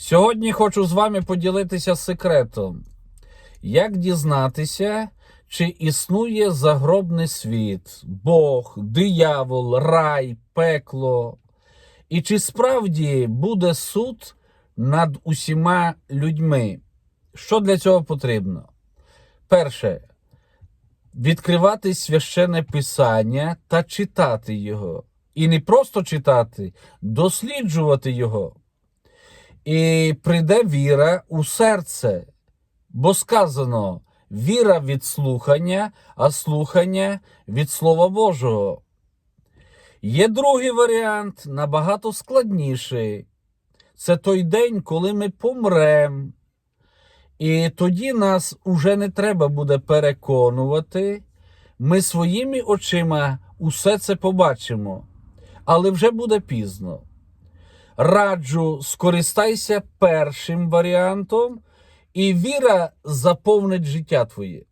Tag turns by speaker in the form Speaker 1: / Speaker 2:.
Speaker 1: Сьогодні хочу з вами поділитися секретом, як дізнатися, чи існує загробний світ, Бог, диявол, рай, пекло, і чи справді буде суд над усіма людьми. Що для цього потрібно? Перше, відкривати священне писання та читати його. І не просто читати, досліджувати його. І прийде віра у серце, бо сказано: віра від слухання, а слухання від Слова Божого. Є другий варіант, набагато складніший. Це той день, коли ми помремо. І тоді нас уже не треба буде переконувати. Ми своїми очима усе це побачимо, але вже буде пізно. Раджу, скористайся першим варіантом, і віра заповнить життя твоє.